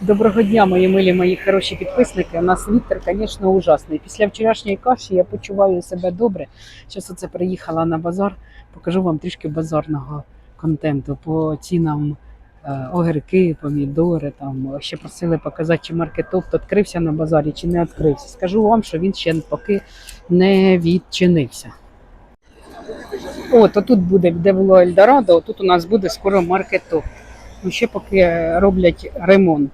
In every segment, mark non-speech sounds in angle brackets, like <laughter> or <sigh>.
Доброго дня, мої милі, мої хороші підписники. У нас вітер, звісно, ужасний. Після вчорашньої каші я почуваю себе добре. Зараз оце приїхала на базар, покажу вам трішки базарного контенту по цінам е, огірки, помідори. Там ще просили показати, чи маркетоп відкрився на базарі, чи не відкрився. Скажу вам, що він ще поки не відчинився. От, отут буде, де було Ельдорадо, отут у нас буде скоро маркетоп. Ну, ще поки роблять ремонт.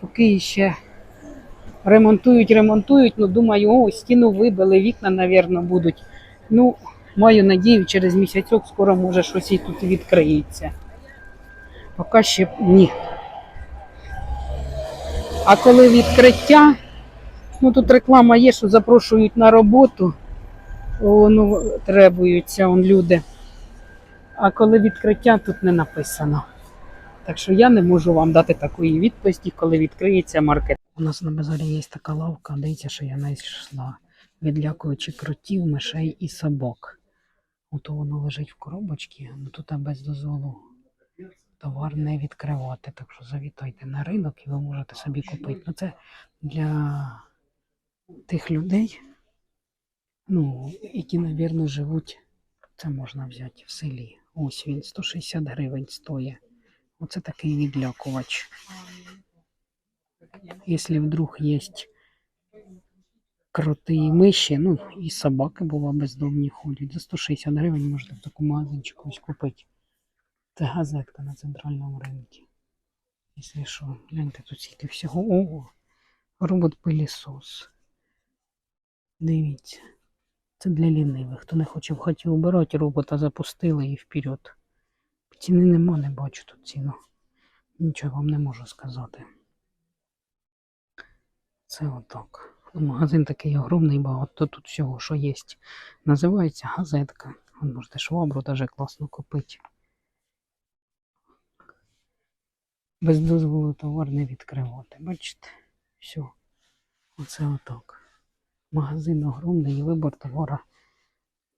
Поки ще ремонтують, ремонтують, ну думаю, о, стіну вибили, вікна, напевно, будуть. Ну, маю надію, через місяцьок скоро може щось і тут відкриється. Поки ще ні. А коли відкриття, ну тут реклама є, що запрошують на роботу, о, ну, требуються он люди. А коли відкриття тут не написано. Так що я не можу вам дати такої відповіді, коли відкриється маркет. У нас на базарі є така лавка, дивіться, що я знайшла, відлякуючи кротів, мишей і собак. Ото воно лежить в коробочці, ну тут без дозволу товар не відкривати. Так що завітайте на ринок і ви можете собі купити. Ну це для тих людей, ну, які, мабуть, живуть, це можна взяти в селі. Ось він 160 гривень стоїть. Оце такий відлякувач. Якщо вдруг є кроти миші, ну і собаки бува бездомні ходять. За 160 гривень можете в такому магазинчику ось купити. Це газетка на центральному ринку. Якщо що, гляньте тут скільки всього. Ого, робот пилісос. Дивіться. Це для лінивих. Хто не хоче в хаті убирати, робота запустили і вперед. Ціни нема, не бачу тут ціну. Нічого вам не можу сказати. Це отак. Ну, Магазин такий огромний, багато тут всього, що є. Називається газетка. Ви можете швабру даже класно купити. Без дозволу товар не відкривати. Бачите? Все. Оце отак. Магазин огромний вибор товара.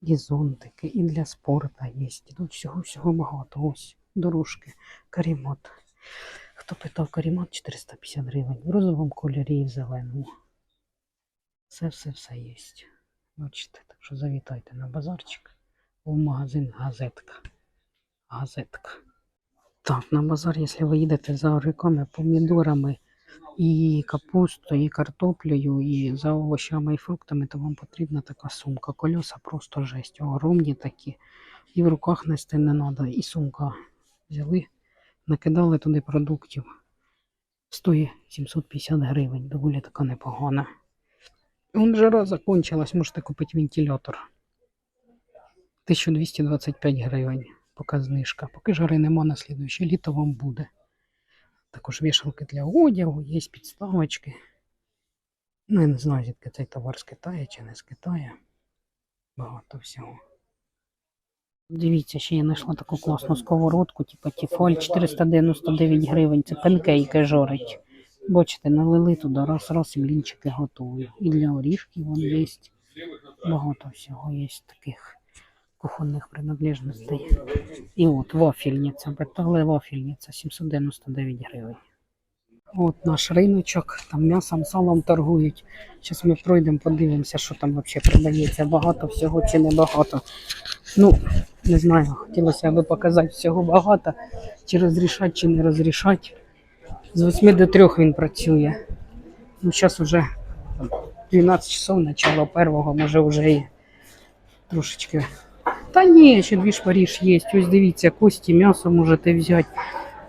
І зонтики, і для спорту є. Тут всього-всього багато. Ось дорожки, карімат. Хто питав карімат 450 гривень. В розовому кольорі і в зеленому. Все, все, все є. Бачите, так що завітайте на базарчик. У магазин газетка. Газетка. Так, на базар, якщо ви їдете за огірками, помідорами і капустою, і картоплею, і за овочами і фруктами, то вам потрібна така сумка. Колеса просто жесть, огромні такі. І в руках нести не треба. І сумка взяли, накидали туди продуктів. Стоїть 750 гривень, доволі така непогана. Вон жара закончилась, можете купити вентилятор. 1225 гривень, поки знижка. Поки жари нема на слідуюче літо вам буде. Також вішалки для одягу, є підставочки. Ну, я не знаю, звідки цей товар з Китаю чи не з Китаю. Багато всього. Дивіться, ще я знайшла таку класну сковородку, типу Тіфаль 499 гривень. Це панкейки жорить. Бачите, налили туди раз-раз і блінчики готові. І для орішків вон є. Багато всього є таких кухонних принадлежностей. І от вафельниця, питали вафельниця 799 гривень. От наш риночок, там м'ясом, салом торгують. Зараз ми пройдемо, подивимося, що там взагалі продається. Багато всього чи не багато. Ну, не знаю, хотілося б показати всього багато, чи розрішати, чи не розрішати. З 8 до 3 він працює. Ну, зараз вже 12 часов, начало першого, може вже і трошечки. Та ні, ще дві шпаріж є. Ось дивіться, кості, м'ясо можете взяти.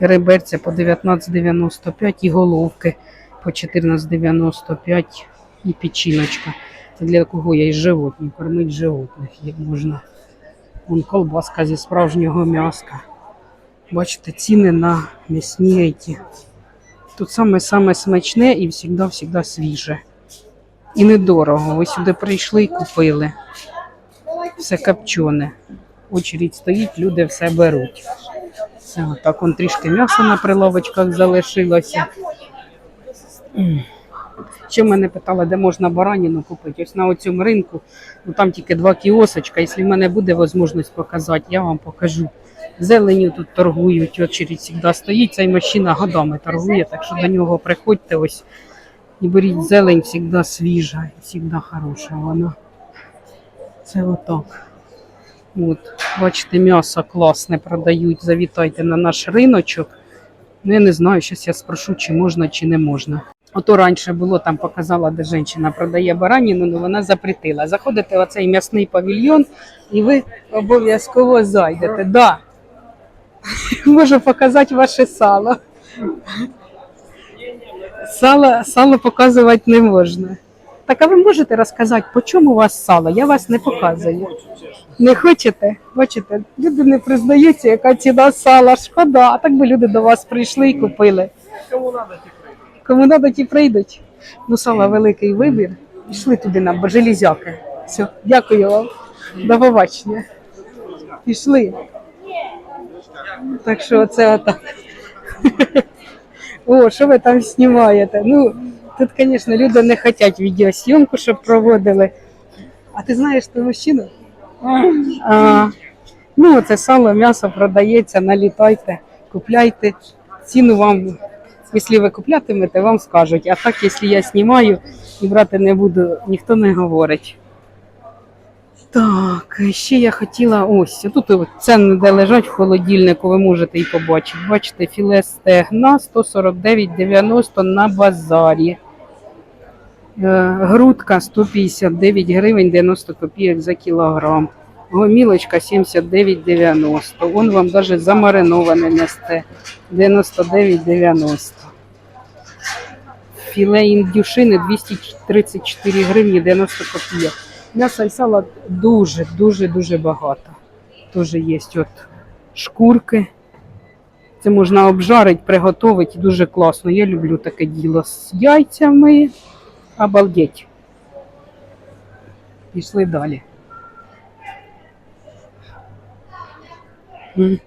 Реберця по 19,95 і головки по 14,95 і печіночка. Це для кого є і животні, кормить животних як можна. Вон колбаска зі справжнього м'яска. Бачите, ціни на м'ясні ті. Тут саме-саме смачне і завжди-завжди свіже. І недорого. Ви сюди прийшли і купили. Все копчене. Очередь стоїть, люди все беруть. Все, отак он трішки м'яса на прилавочках залишилося. Ще мене питали, де можна бараніну купити. Ось на цьому ринку, ну там тільки два кіосочка. Якщо в мене буде можливість показати, я вам покажу. Зеленю тут торгують, очередь завжди стоїть. Цей мужчина годами торгує, так що до нього приходьте ось і беріть зелень, завжди свіжа, завжди хороша вона. Це отак. От, бачите, м'ясо класне продають. Завітайте на наш риночок. Ну, я не знаю, зараз я спрошу, чи можна, чи не можна. Ото раніше було, там показала, де жінка продає бараніну, але вона запретила. Заходите в оцей м'ясний павільйон і ви обов'язково зайдете. Да. <laughs> Можу показати ваше сало. Сало, сало показувати не можна. Так а ви можете розказати, по чому у вас сало? Я вас не показую. Не хочете? Бачите, люди не признаються, яка ціна сала. Шкода, а так би люди до вас прийшли і купили. Кому надо, ті прийдуть. Кому надо, ті прийдуть. Ну, сала великий вибір. Пішли туди на железяки. Все, дякую вам. До побачення. Пішли. Так що оце отак. <laughs> О, що ви там знімаєте? Ну, тут, звісно, люди не хочуть відеосйомку, щоб проводили. А ти знаєш ту мужчину? А, ну, це сало, м'ясо продається, налітайте, купляйте. Ціну вам, якщо ви куплятимете, вам скажуть. А так, якщо я знімаю і брати не буду, ніхто не говорить. Так, ще я хотіла ось. Тут ціни, де лежать в холодильнику, ви можете і побачити. Бачите, філе стегна 149,90 на базарі. Е, Грудка 159 гривень 90 копійок за кілограм. Гомілочка 79,90. Вон вам навіть замариноване несте 99,90. Філе індюшини 234 гривні 90 копійок. М'яса і сала дуже, дуже, дуже багато. Дуже є от шкурки. Це можна обжарити, приготувати дуже класно. Я люблю таке діло з яйцями. Обалдеть. Пішли далі. М.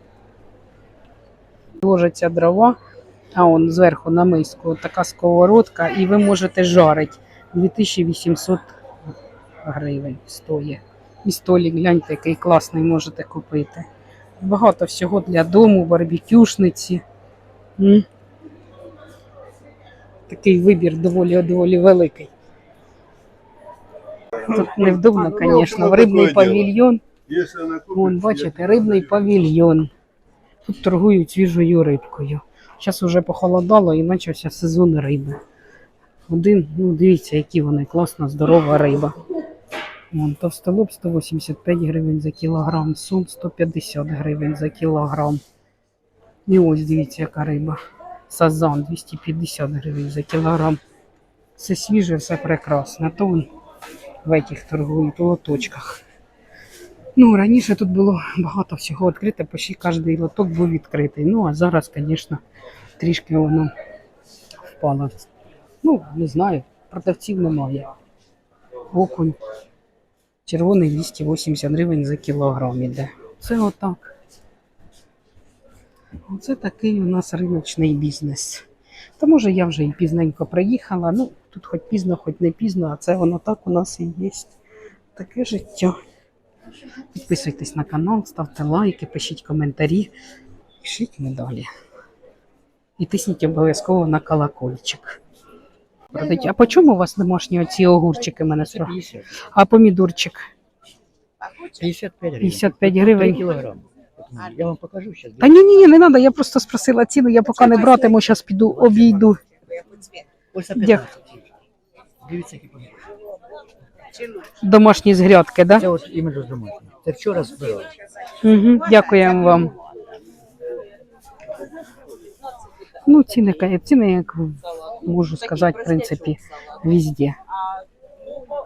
Ложаться дрова, а он зверху на миску така сковородка, і ви можете жарити 2800 гривень стоїть. І столик, гляньте, який класний можете купити. Багато всього для дому, барбекюшниці. Такий вибір доволі доволі великий. Тут невдобно, звісно, в рибний павільйон. Вон, бачите, рибний павільйон. Тут торгують свіжою рибкою. Зараз вже похолодало і почався сезон риби. Один, ну дивіться, які вони класна, здорова риба. Вон, товстолоб 185 гривень за кілограм, сум 150 гривень за кілограм. І ось дивіться, яка риба. Сазан 250 гривень за кілограм. Все свіже, все прекрасне. То вон в этих торгують у лоточках. Ну, раніше тут було багато всього відкрите, почти кожен лоток був відкритий. Ну, а зараз, звісно, трішки воно впало. Ну, не знаю, продавців немає. Окунь. Червоний 280 гривень за кілограм іде. Це отак. Оце такий у нас риночний бізнес. Та може я вже і пізненько приїхала. Ну, тут хоч пізно, хоч не пізно, а це воно так у нас і є. Таке життя. Підписуйтесь на канал, ставте лайки, пишіть коментарі. Пишіть медалі. І тисніть обов'язково на колокольчик. А по чому у вас домашні оці огурчики мене? 50. А помідорчик? 55 гривен. 55 гривень. Я вам покажу сейчас. Та ні, ні, ні, не треба, я просто спросила ціну, я поки не братиму, зараз піду обійду. Ось за Дякую. 15. Дивіться, які помідори. Домашні з грядки, так? Це Да? от іменно з домашнього. Це вчора збирали. Угу, дякуємо вам. Ну, ціни, ціни, як можу сказати, в принципі, везде.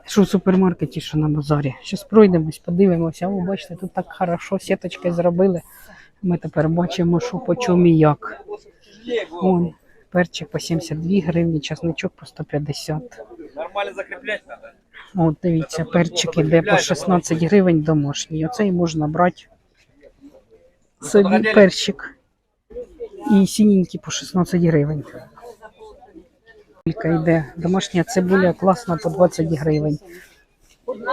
Що в супермаркеті, що на базарі. Зараз пройдемось, подивимося. О, бачите, тут так хорошо, сіточки зробили. Ми тепер бачимо, що по чому і як. Вон, перчик по 72 гривні, часничок по 150. Нормально закріплять надо. От дивіться, перчик іде по 16 гривень домашній. Оцей можна брати собі перчик. І синенький по 16 гривень. Кілька йде. Домашня цибуля класна по 20 гривень.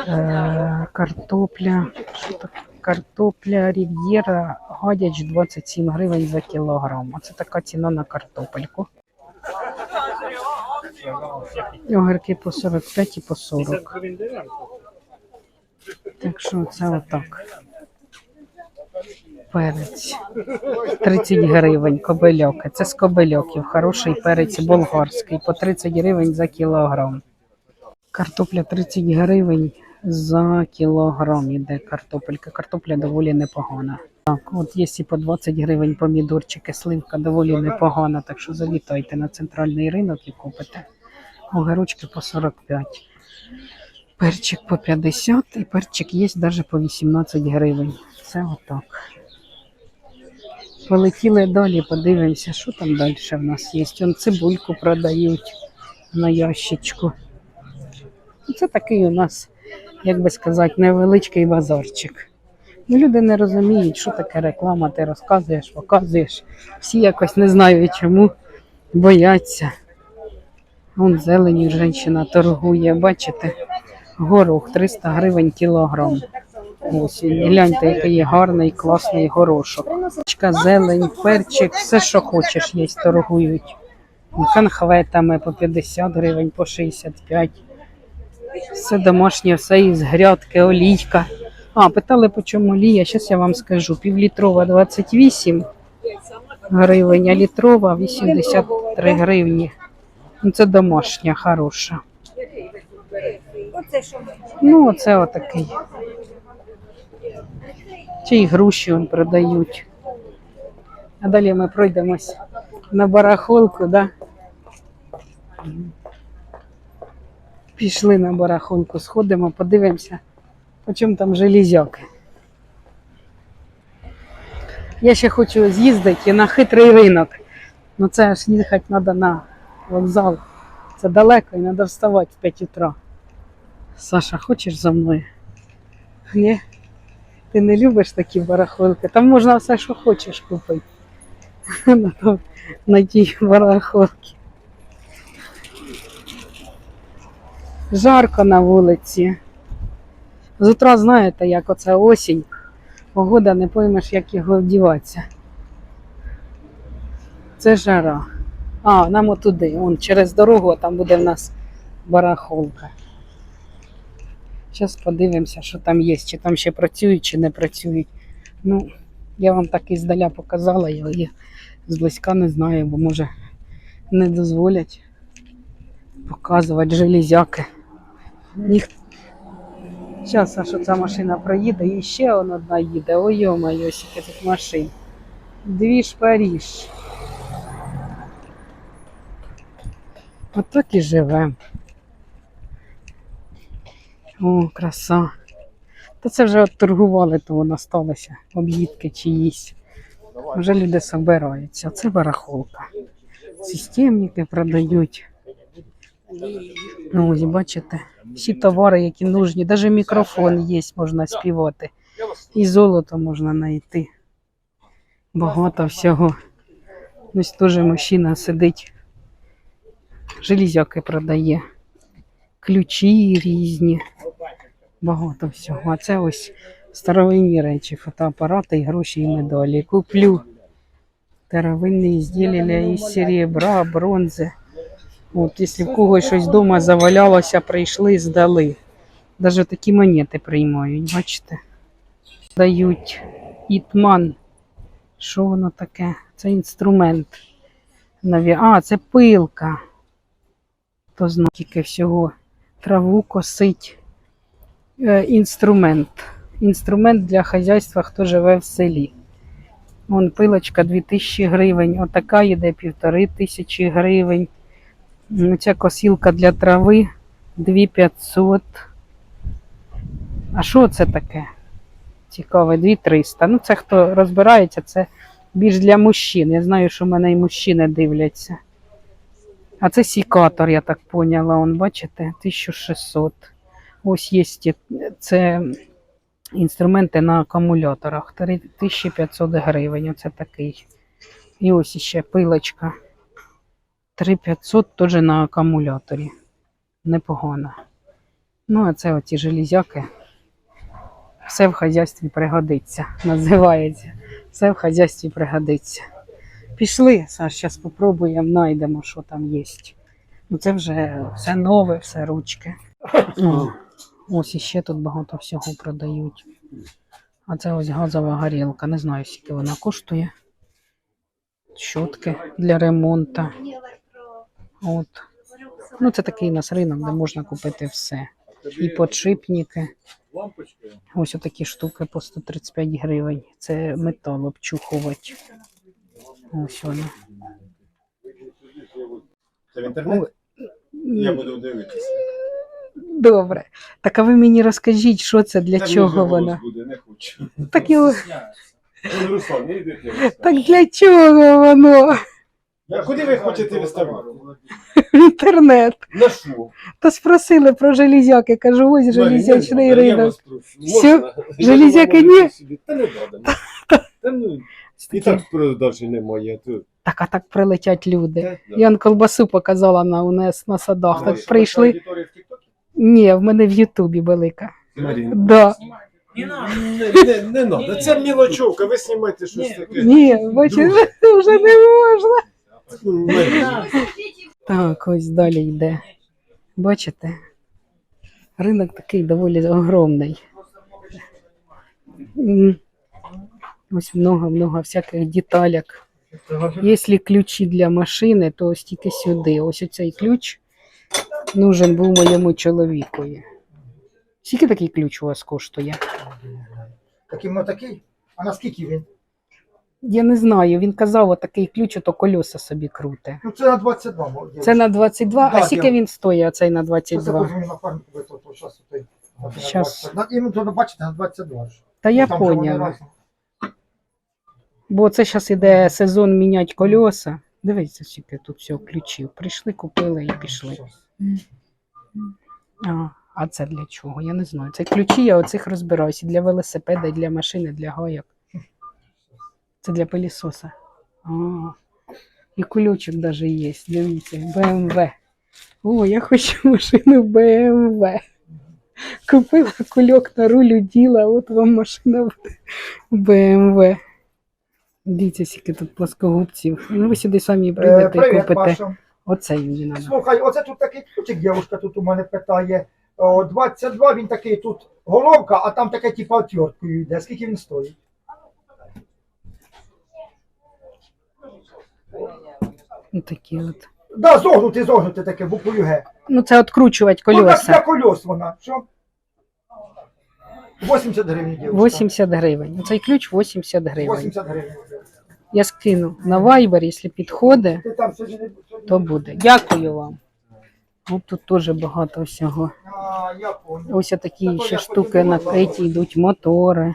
Е, картопля. Що так? Картопля Рів'єра гадяч 27 гривень за кілограм. Оце така ціна на картопельку. Огірки по 45 і по 40. Так що це отак. Перець. 30 гривень кобильоки. Це з кобильоків. Хороший перець болгарський. По 30 гривень за кілограм. Картопля 30 гривень за кілограм іде картопелька. Картопля доволі непогана. Так, от є і по 20 гривень помідорчики, сливка доволі непогана, так що завітайте на центральний ринок і купите. Огірочки по 45. Перчик по 50 і перчик є навіть по 18 гривень. Це отак. Полетіли далі, подивимося, що там далі в нас є. Вон цибульку продають на ящичку. Це такий у нас, як би сказати, невеличкий базарчик. Ну, люди не розуміють, що таке реклама, ти розказуєш, показуєш. Всі якось не знають чому, бояться. Вон зелені жінка торгує, бачите, горох 300 гривень кілограм. Ось, і гляньте, який гарний, класний горошок. Чка, Зелень, перчик, все, що хочеш, є, торгують. Конхветами по 50 гривень, по 65. Все домашнє, все із грядки, олійка. А, питали, по чому олія. Зараз я вам скажу. Півлітрова 28 гривень, а літрова 83 гривні. Ну, це домашня, хороша. Ну, оце отакий. Чи й груші он продають. А далі ми пройдемось на барахолку, да? Пішли на барахолку, сходимо, подивимося, по чому там железяки. Я ще хочу з'їздити на хитрий ринок. Ну це аж їхати треба на вокзал. Це далеко і треба вставати в 5 утра. Саша, хочеш за мною? Ні? Ти не любиш такі барахолки? Там можна все, що хочеш купити. <laughs> На, тій барахолці. Жарко на вулиці. З утра знаєте, як оце осінь. Погода не поймеш, як його вдіватися. Це жара. А, нам отуди, он через дорогу, там буде в нас барахолка. Зараз подивимося, що там є, чи там ще працюють, чи не працюють. Ну, я вам так іздаля показала, я її зблизька не знаю, бо може не дозволять показувати железяки. Ніх... Зараз, що ця машина проїде, і ще одна їде. Ой, йо-моє, скільки тут машин. Дві ж Паріж. Отак і живемо. О, краса. Та це вже от торгували, то воно сталося. Об'їдки чиїсь. Вже люди собираються. Це барахолка. Системники продають. Ну, ось бачите, всі товари, які нужні. Навіть мікрофон є, можна співати. І золото можна знайти. Багато всього. Ось теж мужчина сидить. Железяки продає. Ключі різні. Багато всього. А це ось старовинні речі, фотоапарати, і гроші і медалі. Куплю старовинні ізділля із серебра, бронзи. От, якщо в когось щось вдома завалялося, прийшли, здали. Навіть такі монети приймають, бачите? Дають ітман. Що воно таке? Це інструмент. А, це пилка. То знає тільки всього. Траву косить. Е, інструмент. Інструмент для хазяйства, хто живе в селі. Вон пилочка 2000 гривень, отака йде півтори тисячі гривень. М, Ця косілка для трави 2500. А що це таке? Цікаве, 2300. Ну, це хто розбирається, це більш для мужчин. Я знаю, що в мене і мужчини дивляться. А це сікатор, я так поняла. Он, бачите, 1600. Ось є це інструменти на акумуляторах. 3500 гривень. Оце такий. І ось ще пилочка. 3500 теж на акумуляторі. Непогано. Ну, а це оці железяки. Все в хазяйстві пригодиться, називається. Все в хазяйстві пригодиться. Пішли, Саш, зараз спробуємо, знайдемо, що там є. Ну це вже все нове, все ручки. Ось іще тут багато всього продають. А це ось газова горілка. Не знаю, скільки вона коштує. Щотки для ремонту. От. Ну, це такий у нас ринок, де можна купити все. І подшипники. Ось отакі штуки по 135 гривень. Це метал обчухувати. Ось воно. Це в інтернеті? Я буду дивитися. Добре. Так а ви мені розкажіть, що це для Та чого голос Буде, не хочу. Так. Ну, Руслан, не йди ти. так для чого воно? Куди ви хочете виставляти? В інтернет. На що? Та спросили про железяки. Кажу, ось железячний ринок. Можна? Железяки ні? Та не треба. <laughs> Та ну, і так продажі немає. Так, а так прилетять люди. Та, да. Я он колбасу показала на УНЕС на садах. Так прийшли. Ні, в мене в Ютубі велика. Марина. Да. Не, не, не надо, це мілочовка, ви знімайте щось таке. Ні, бачиш, вже не можна. Так, ось далі йде. Бачите? Ринок такий доволі огромний. Ось много-много всяких деталек. Якщо ключі для машини, то ось тільки сюди. Ось оцей ключ нужен був моєму чоловікові. Скільки такий ключ у вас коштує? Такий ну такий? А наскільки він? Я не знаю. Він казав, отакий ключ, ото кольоса собі круте. Ну це на 22. мов, Це на 22, а скільки я- він стоїть, оцей на 22? закожу на фармі, то, то, то, щас, і, ну, то, бачите, на 22. Та я вони поняла. Бо це зараз іде сезон міняти кольоса. Дивіться, скільки тут всього ключів. Прийшли, купили і пішли. А, а це для чого? Я не знаю. Це ключі, я оцих розбираюся. Для велосипеда, і для машини, для гайок. Це для пилісоса. А, і кульочок навіть є. Дивіться, BMW. О, я хочу машину BMW. Купила кульок на рулю діла, от вам машина буде BMW. Дивіться, скільки тут плоскогубців. Ну, ви сюди самі Е, прийдете і купите. Паша. Оцей мені треба. Слухай, оце тут такий ключик, дівчинка тут у мене питає. О, 22, він такий тут головка, а там таке типу отверткою йде. Скільки він стоїть? Ну, такі от. Да, зогнути, зогнути таке, буквою Г. Ну, це відкручувати Ну, так, для кольос вона. Що? 80 гривень, дівчинка. 80 гривень. Цей ключ 80 гривень. 80 гривень. Я скину на Viber, якщо підходить, то буде. Дякую вам. От тут теж багато всього. Ось такі ще штуки на накриті, йдуть мотори.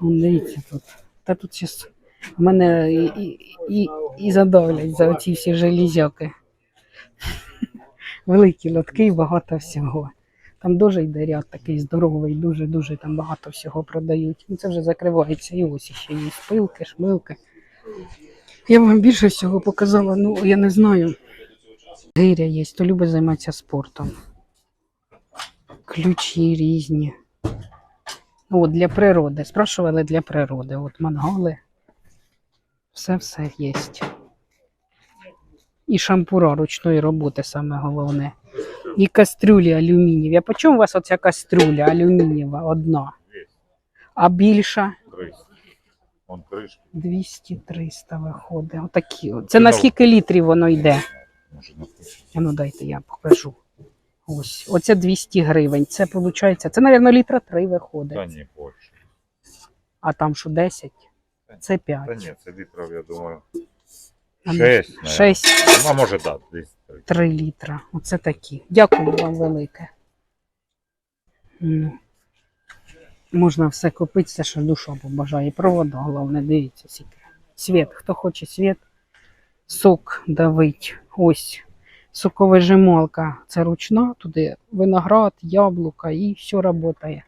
Дивіться тут. Та тут зараз мене і, і, і, і задавлять за оці всі железяки. <laughs> Великі лотки і багато всього. Там дуже йде ряд такий здоровий, дуже-дуже там багато всього продають. Ну це вже закривається. І ось ще є шпилки, шмилки. Я вам більше всього показала, ну я не знаю. Гиря є, хто любить займатися спортом. Ключі різні. От для природи. Спрашували для природи. От мангали. Все-все є. І шампура ручної роботи саме головне. І кастрюлі алюмінієві. А по чому у вас оця кастрюля алюмінієва одна? А більша? 300. Он кришки, 200-300 виходить. Отакі. Це на скільки літрів воно йде? може на тисячу. Ну дайте я покажу. Ось. Оце 200 гривень. Це виходить, це, мабуть, літра 3 виходить. Та ні, більше. А там що 10? Це 5. Та ні, це літрів, я думаю, А ну, 6. 6, Ну, а може, так, десь. 3 літра. Оце такі. Дякую вам велике. Можна все купити, все, що душа побажає. Проводу головне, дивіться, скільки. Світ. Хто хоче світ, сок давить. Ось. Соковижималка. Це ручна, туди виноград, яблука і все працює.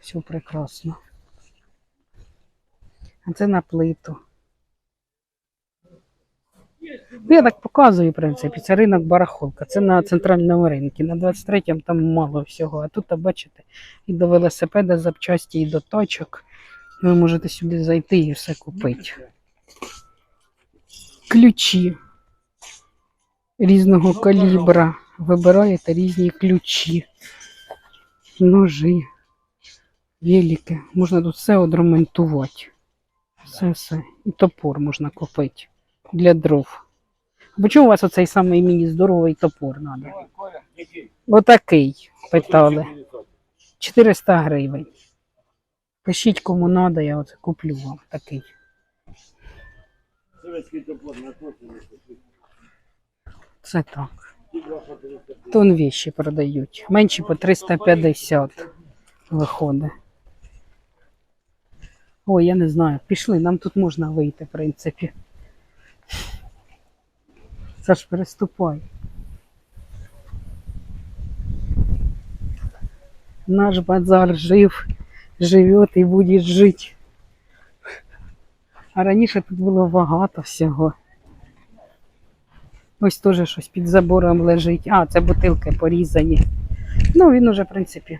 Все прекрасно. А це на плиту. Ну, Я так показую, в принципі, це ринок барахолка. Це на центральному ринку. На 23-му там мало всього. А тут, бачите, і до велосипеда запчасті, і до точок. Ви можете сюди зайти і все купити. Ключі різного калібра. Вибираєте різні ключі, ножі, велики. Можна тут все одремонтувати. Все, все. І топор можна купити для дров. Бо чому у вас оцей самий мені здоровий топор треба? Отакий, питали. 400 гривень. Пишіть кому треба, я оце куплю вам такий. Це так. Тон віші продають. Менші по 350 виходить. Ой, я не знаю. Пішли, нам тут можна вийти, в принципі. Саш, переступай. Наш базар жив, живет і буде жити. А раніше тут було багато всього. Ось теж щось під забором лежить. А, це бутилки порізані. Ну, він уже, в принципі,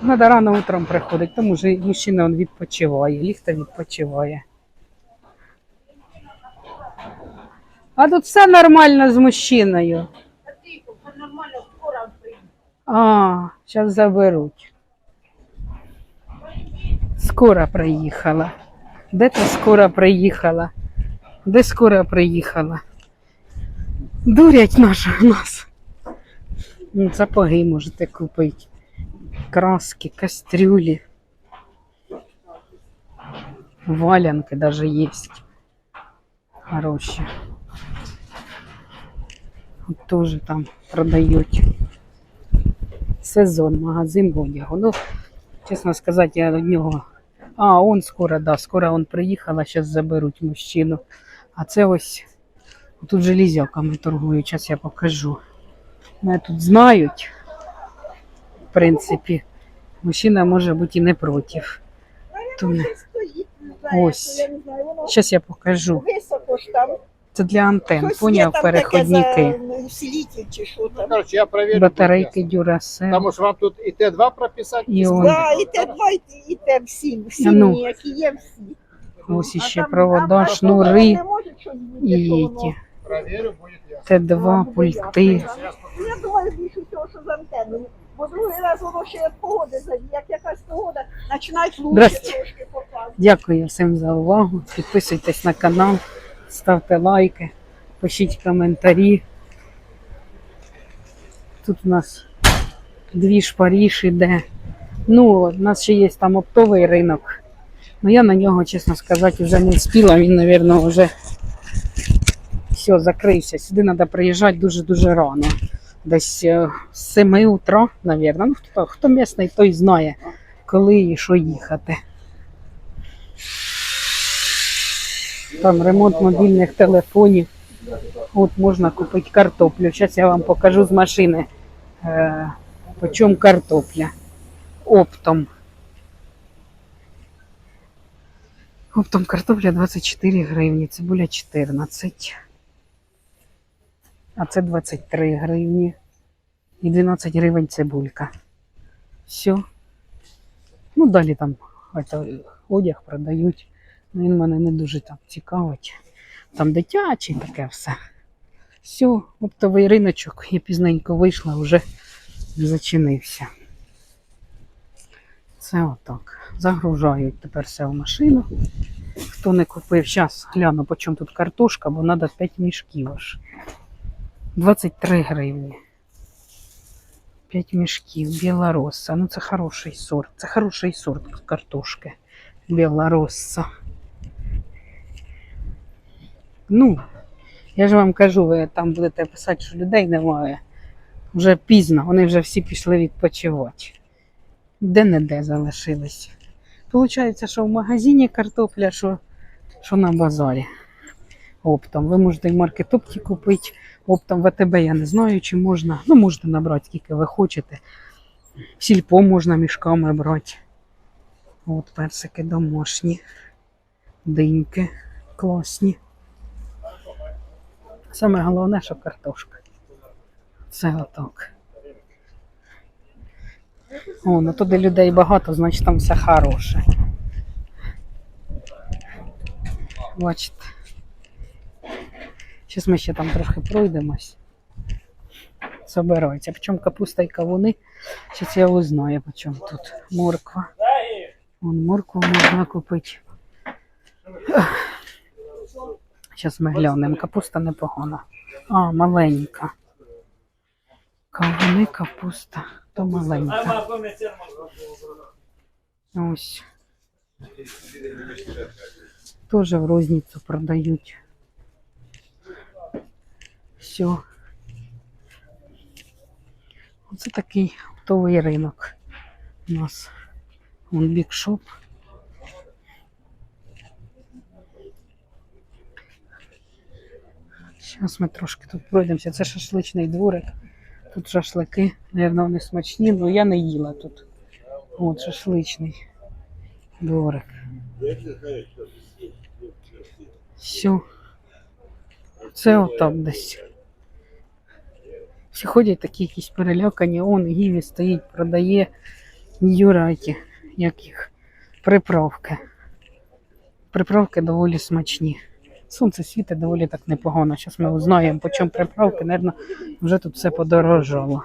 треба рано утром приходить, тому що мужчина він відпочиває, ліхта відпочиває. А тут все нормально з мужчиною. А, зараз заберуть. Скоро приїхала. Де та скоро приїхала? Де скоро приїхала? Дурять наша нас. Ну, Сапоги можете купити. Краски, кастрюлі. Валянки даже есть. Хороші. Тоже там продають. Сезон, магазин одягу. Ну, чесно сказати, я від нього. А, он скоро, да, скоро он приїхала, зараз заберуть мужчину. А це ось тут железяками торгують, зараз я покажу. Мене тут знають. В принципі, мужчина може бути і не проти. Тому Ось. зараз я покажу. Високо ж там. Це для антен, поняв, переходники. таке чи що там. Короче, я проверю. Батарейки Duracell. Потому что вам тут и Т2 прописать. І он. Да, і те два, і те- і те всі, всі А ну. мені, які є всі. Ось іще провода, шнури не може щось бути, і що воно- ті. Проверю, будет ясно. Т2, пульти. Ну, Я думаю, більше всього, що з антенною. Бо другий раз воно ще від погоди заві- як якась погода, починають лучше Здрасте. трошки показувати. Дякую всім за увагу. Підписуйтесь на канал, ставте лайки, пишіть коментарі. Тут у нас дві Паріж іде. Ну, у нас ще є там оптовий ринок. Ну я на нього, чесно сказати, вже не встигла. Він, мабуть, вже все, закрився. Сюди треба приїжджати дуже-дуже рано. Десь е, з 7 утра, мабуть. Ну, хто, хто місний, той знає, коли і що їхати. Там ремонт мобільних телефонів. От можна купити картоплю. Зараз я вам покажу з машини. Е, по чому картопля. Оптом. Оптом картопля 24 гривні, цибуля 14. А це 23 гривні. І 12 гривень цибулька. Все. Ну, далі там одяг продають. Він мене не дуже так цікавить. Там дитячий таке все. Все, оптовий риночок. Я пізненько вийшла, вже зачинився. Це отак. Загружають тепер все в машину. Хто не купив, зараз гляну, по чому тут картошка, бо треба 5 мішків аж. 23 гривні. 5 мішків. Білоросса. Ну це хороший сорт. Це хороший сорт картошки. Білоросса. Ну, я ж вам кажу, ви там будете писати, що людей немає. Вже пізно, вони вже всі пішли відпочивати. Де-не-де залишились. Получається, що в магазині картопля, що, що на базарі. Оптом. Ви можете в маркетопті купити. Оптом в АТБ я не знаю, чи можна. Ну, можете набрати, скільки ви хочете. Сільпо можна мішками брати. От персики домашні. Диньки класні. Саме головне, що картошка. Це отак. О, ну туди людей багато, значить там все хороше. Бачите. Зараз ми ще там трохи пройдемось. Собираються. Причому капуста і кавуни. Зараз я узнаю, по чому тут морква. Вон моркву можна купити. Зараз ми глянемо. Капуста непогана. А, маленька. Кавуни, капуста. То маленька. Ось. Тоже в розницю продають. Все. Оце такий оптовий ринок у нас. Вон бікшоп. Зараз ми трошки тут пройдемося. Це шашличний дворик. Тут шашлики, Наверно, вони смачні, але я не їла тут. От шашличний дворик. Все. Це отак десь. Всі ходять такі якісь перелякані, он Гіві стоїть, продає Юраті, як їх приправки. Приправки доволі смачні. Сонце світить доволі так непогано. Зараз ми узнаємо, по чому приправки, Наверно, вже тут все подорожало.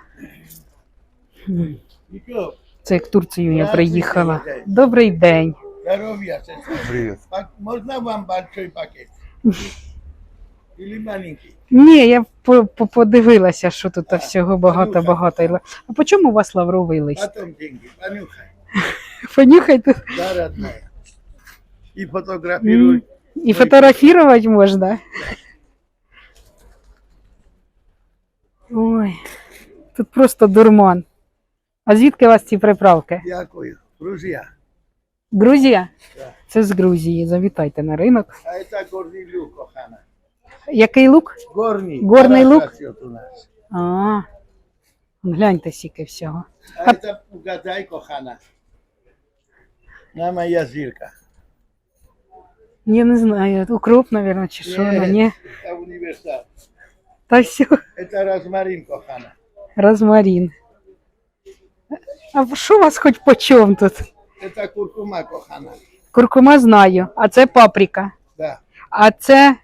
Це як в Турцію я приїхала. Добрий день. Здоровья, сестра. Привіт. Можно вам большой пакет? Или маленький? Ні, я по- по- подивилася, що тут всього багато-багато. А по чому у вас лавровий лист? Потом деньги, понюхай. <laughs> Понюхайте. Да, родная. И фотографируй. І фотографувати можна. Ой, тут просто дурман. А звідки у вас ці приправки? Дякую. Друзья, Грузія? Так. Це з Грузії. Завітайте на ринок. а это горный лук, Охана. Який лук? Горный. Горный лук? растет у нас. А, вон гляньте скільки всього. А это угадай, Кохана. На моя зирка. Я не знаю, укроп, мабуть, чи що, Ні. ну ні. Это универсал. Та все, Это розмарин, Кохана. розмарин. А що у вас хоч по чому тут? Это куркума, Кохана. Куркума знаю, а це паприка. Да. А це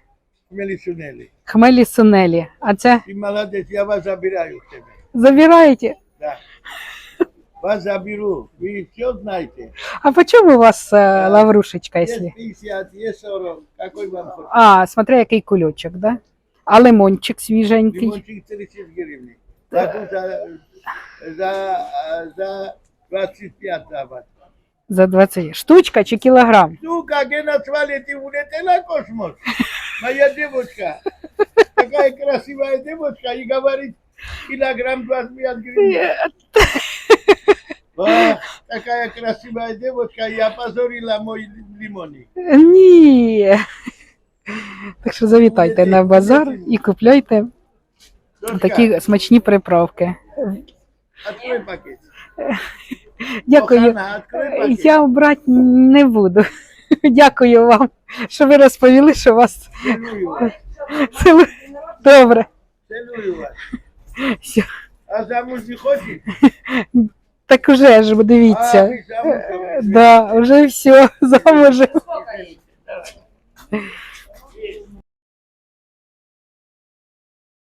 Мелисунели. хмелі сунелі. А це Ты молодец, я вас забираю к тебе. забираєте? Да. Вас заберу. Вы все знаете. А по чому у вас Да. лаврушечка, Есть якщо? 50, есть 40. Какой вам? А, смотря який кульочок, да? А лимончик свіженький. Лимончик 30 гривен. Могу за, за, за 25 давать. За 20. Штучка чи кілограм? Ну, как и назвали, ты улетела в космос. Моя девочка. Такая красивая девочка. И говорит, килограмм 25 гривен. Ах, такая красивая девочка. Я позорила мой лимоник. Ні. Так що завітайте на базар і купляйте Дочка, такі смачні приправки. Открой пакет. Дякую. Охана, открой пакет. Я брати не буду. Дякую вам, що ви розповіли, що у вас Целую вас. це добре. Целую вас. Всё. А замуж не хочешь? <laughs> Так уже ж дивіться. Е, <laughs> Да, вже все, <laughs> замужем.